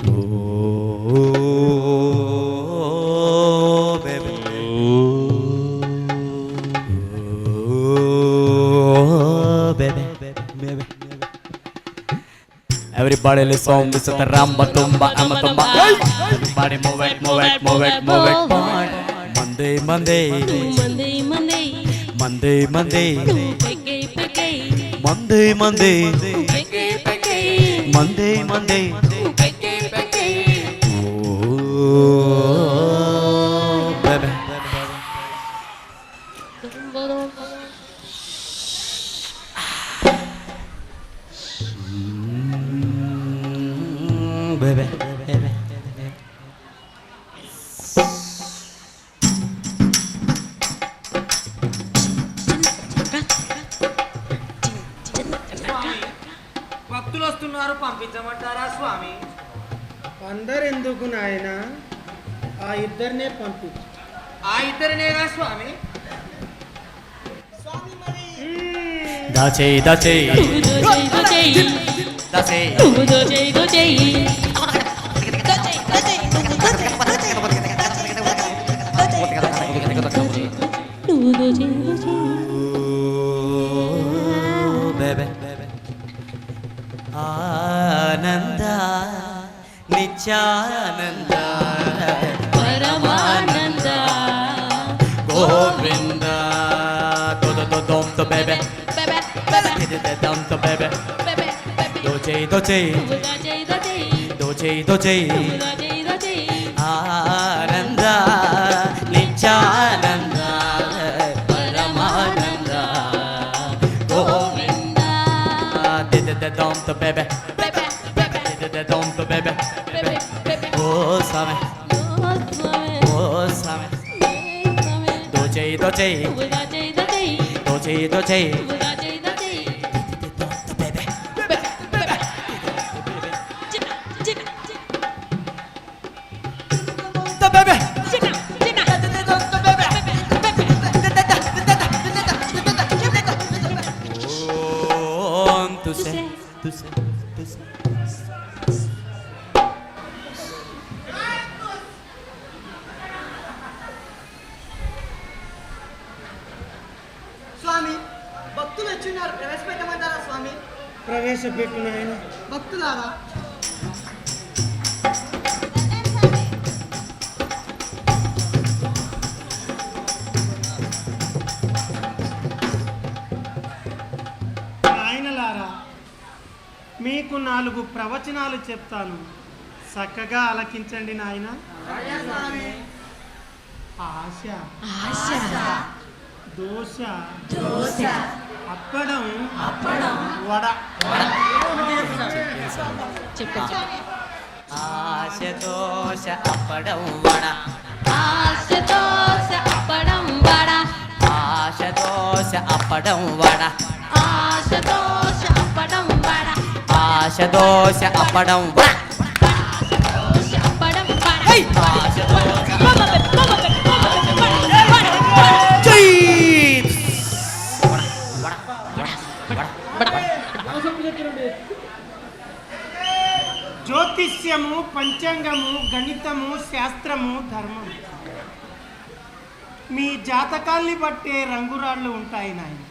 Everybody let's song this is the Ramba Tumba Amma Tumba Everybody move it move it move it move it part Monday Monday Monday Monday Monday Monday Monday Monday Monday Monday పెకే పెకే Oh, భక్తులు వస్తున్నారు పంపించమంటారా స్వామి అందరెందుకు నాయన ఆ ఇద్దరినే పంపించు ఆ ఇద్దరినేగా స్వామి దాచే దాచే నువ్వు దోచేయి దోచేయి దాచే Govinda todo todo dom to bebe బెబె బెబె kid the dom to bebe బెబె బెబె doche doche నువ్వు దోచేయి దోచేయి doche doche నువ్వు దోచేయి దోచేయి ఆనంద నిత్యానంద పరమానంద Govinda did the dom to bebe బెబె బెబె baby. స్వామి. భక్తులు వచ్చిన్నారు. ప్రవేశపెట్టమంటారా స్వామి? ప్రవేశపెట్టు నాయన భక్తులారా. నాయనలారా మీకు నాలుగు ప్రవచనాలు చెప్తాను. చక్కగా ఆలకించండి నాయన. ఆశ. దోశ. అప్పడం. వడ. చెప్పు ఆశ దోష అప్పడం వడ. ఆశ దోశ అప్పడం వడ. ఆశ దోష అప్పడం వడ. ఆశ దోశ అప్పడం వడ. ఆశ దోష అప్పడం వడ. పంచాంగము గణితము శాస్త్రము ధర్మం మీ జాతకాల్ని బట్టే రంగురాళ్ళు ఉంటాయి నాయన.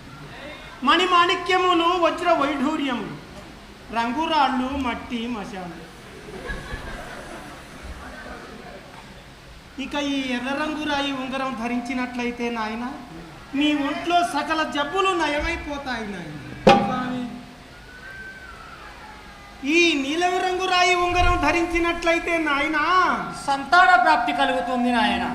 మణిమాణిక్యములు వజ్ర వైఢూర్యములు. రంగురాళ్ళు మట్టి మశాలు. ఇక ఈ ఎర్ర రంగురాయి ఉంగరం ధరించినట్లయితే నాయన మీ ఒంట్లో సకల జబ్బులు నయమైపోతాయి నాయన. ధరించినట్లయితే నాయనా. సంతాన ప్రాప్తి కలుగుతుంది నాయన.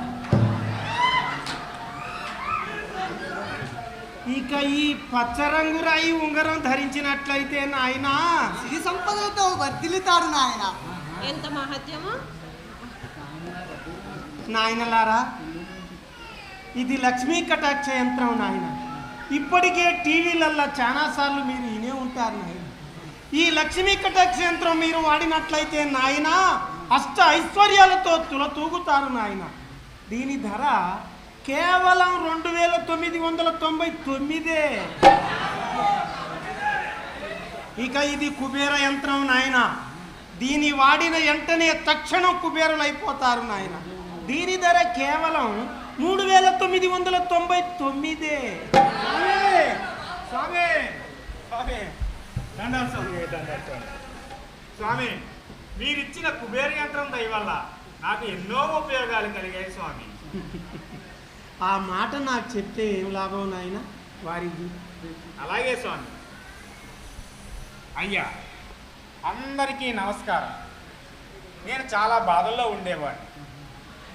ఇక ఈ పచ్చ రంగు రాయి ఉంగరం ధరించినట్లయితే నాయనా. సిరి సంపదలతో వర్ధిల్లుతాడు నాయన. ఎంత మహత్యమో? నాయనలారా ఇది లక్ష్మీ కటాక్ష యంత్రం నాయన. ఇప్పటికే టీవీలల్లో చాలాసార్లు మీరు వినే ఉంటారు నాయన. ఈ లక్ష్మీ కటాక్ష యంత్రం మీరు వాడినట్లయితే నాయన అష్ట ఐశ్వర్యాలతో తులతూగుతారు నాయన. దీని ధర కేవలం రెండు వేల తొమ్మిది వందల తొంభై తొమ్మిదే. ఇక ఇది కుబేర యంత్రం నాయన. దీని వాడిన వెంటనే తక్షణం కుబేరులైపోతారు నాయన. దీని ధర కేవలం మూడు వేల తొమ్మిది వందల తొంభై తొమ్మిదే స్వామి స్వామి దండాలు స్వామి దండాలు స్వామి మీరిచ్చిన కుబేర యంత్రం వల్ల నాకు ఎన్నో ఉపయోగాలు కలిగాయి స్వామి. ఆ మాట నాకు చెప్తే ఏం లాభం నాయన? వారికి అలాగే స్వామి. అయ్యా అందరికీ నమస్కారం. నేను చాలా బాధల్లో ఉండేవాడిని.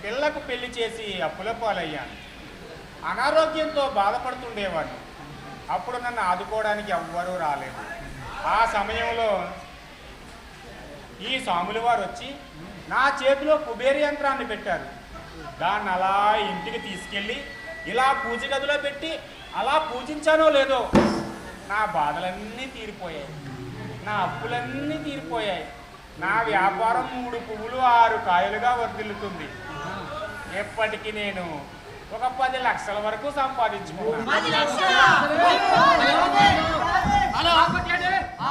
పిల్లకు పెళ్ళి చేసి అప్పుల పాలయ్యాను. అనారోగ్యంతో బాధపడుతుండేవాడిని. అప్పుడు నన్ను ఆదుకోవడానికి ఎవ్వరూ రాలేదు. ఆ సమయంలో ఈ స్వాముల వారు వచ్చి నా చేతిలో కుబేర యంత్రాన్ని పెట్టారు. దాన్ని అలా ఇంటికి తీసుకెళ్ళి ఇలా పూజ గదిలో పెట్టి అలా పూజించానో లేదో నా బాధలన్నీ తీరిపోయాయి. నా అప్పులన్నీ తీరిపోయాయి. నా వ్యాపారం మూడు పువ్వులు ఆరు కాయలుగా వర్ధిల్లుతుంది. ఎప్పటికీ నేను ఒక పది లక్షల వరకు సంపాదించుకున్నాను.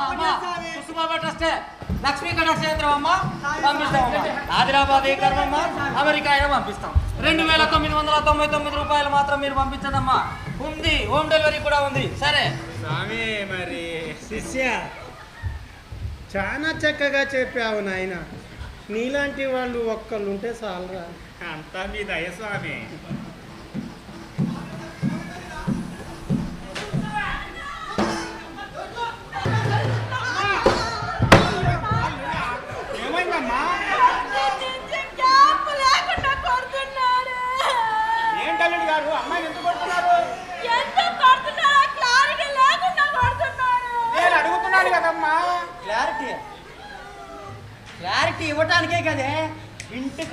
కుసుమాబా ట్రస్టే లక్ష్మీ అమ్మా. పంపిస్తామమ్మా ఆదిలాబాద్ కర్మమ్మా అమెరికా అయినా పంపిస్తాం. రెండు వేల తొమ్మిది వందల తొంభై తొమ్మిది రూపాయలు మాత్రం మీరు పంపించదమ్మా ఉంది. హోమ్ డెలివరీ కూడా ఉంది. సరే. స్వామి మరి శిష్య చాలా చక్కగా చెప్పావు నాయన. నీలాంటి వాళ్ళు ఒక్కళ్ళు ఉంటే చాలరా. అంతా మీ దయ స్వామి.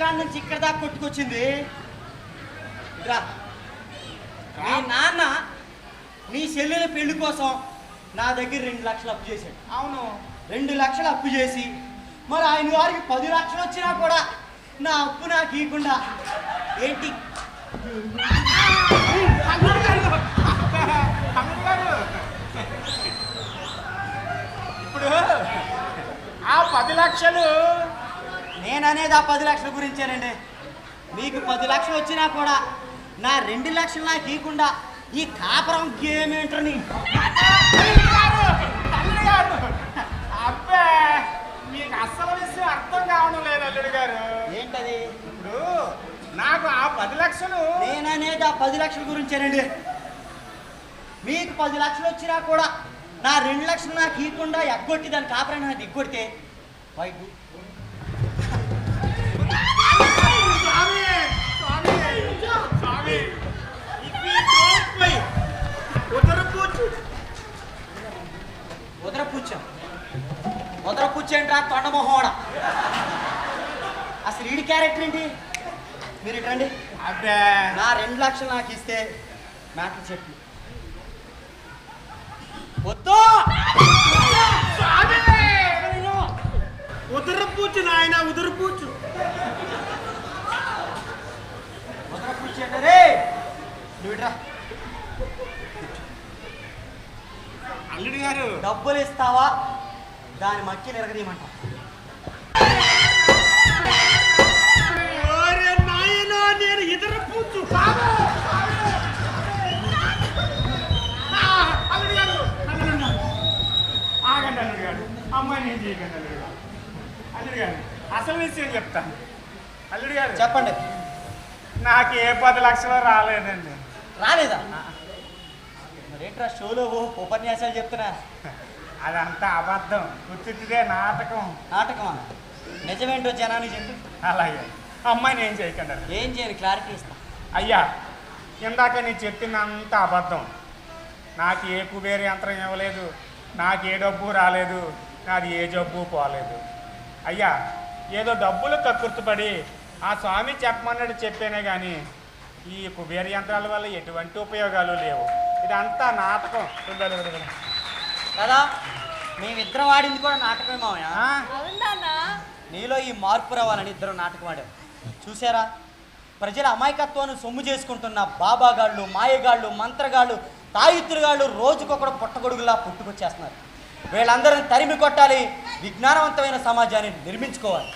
ఇంటికాడ నుంచి ఇక్కడ దాకా కొట్టుకొచ్చింది. మీ నాన్న నీ చెల్లెల పెళ్ళి కోసం నా దగ్గర రెండు లక్షలు అప్పు చేశాడు. అవును. రెండు లక్షలు అప్పు చేసి మరి ఆయన వారికి పది లక్షలు వచ్చినా కూడా నా అప్పు నాకు ఇవ్వకుండా ఏంటి? ఇప్పుడు ఆ పది లక్షలు నేననేది ఆ పది లక్షల గురించేనండి. మీకు పది లక్షలు వచ్చినా కూడా నా రెండు లక్షలు నాకు ఇవ్వకుండా ఈ కాపురం గేమ్ ఏంటని అబ్బే మీకు అస్సలు విషయం అర్థం కావడం లేదు అల్లుడు గారు. ఏంటది? ఇప్పుడు నాకు ఆ పది లక్షలు నేననేది ఆ పది లక్షల గురించేనండి. మీకు పది లక్షలు వచ్చినా కూడా నా రెండు లక్షలు నాకు ఇవ్వకుండా ఎగ్గొట్టి దాని కాపురాన్ని నాకు ఎగ్గొడితే వైట్ రెండు లక్షలు నాకు ఇస్తే మ్యాటర్ చెప్పు. వద్దు! ఉదరపూచు నాయన ఉదరపూచు. ఉదర పుచ్చేంట రే! నువ్వు ఇటురా. అల్లుడు గారు. డబ్బులు ఇస్తావా? దాని మక్కిలు ఎరగదీయమంటా ఆగండి అల్లుడు గారు. అమ్మాయి నేను చేయకండి అల్లుడు గారు? అల్లుడు గారు అసలు విషయం చెప్తాను అల్లుడు గారు. చెప్పండి. నాకు ఏ పది లక్షలు రాలేదండి. రాలేదా? మరేంట్రా షోలో ఓ ఉపన్యాసాలు చెప్తున్నా? అదంతా అబద్ధం. ఉత్తిదే నాటకం. నాటకమా? నిజమేంటో జనానికి చెప్పు. అలాగే. అమ్మాయిని ఏం చేయకండి. ఏం చేయను క్లారిటీ ఇస్తా. అయ్యా ఇందాక నీ చెప్పిందంత అబద్ధం. నాకు ఏ కుబేర యంత్రం ఇవ్వలేదు నాకు ఏ డబ్బు రాలేదు నాది ఏ జబ్బు పోలేదు. అయ్యా ఏదో డబ్బులు కక్కుర్తుపడి ఆ స్వామి చెప్పమన్నాడు చెప్పానే కానీ ఈ కుబేర యంత్రాల వల్ల ఎటువంటి ఉపయోగాలు లేవు. ఇదంతా నాటకం. కదా మేమిద్దరం ఆడింది కూడా నాటకమే? అవునా నీలో ఈ మార్పు రావాలని ఇద్దరు నాటకం ఆడాం. చూసారా ప్రజల అమాయకత్వాన్ని సొమ్ము చేసుకుంటున్న బాబాగాళ్ళు మాయగాళ్ళు మంత్రగాళ్ళు తాయిత్రుగాళ్ళు రోజుకొకడు పుట్టగొడుగులా పుట్టుకొచ్చేస్తున్నారు. వీళ్ళందరిని తరిమి కొట్టాలి విజ్ఞానవంతమైన సమాజాన్ని నిర్మించుకోవాలి.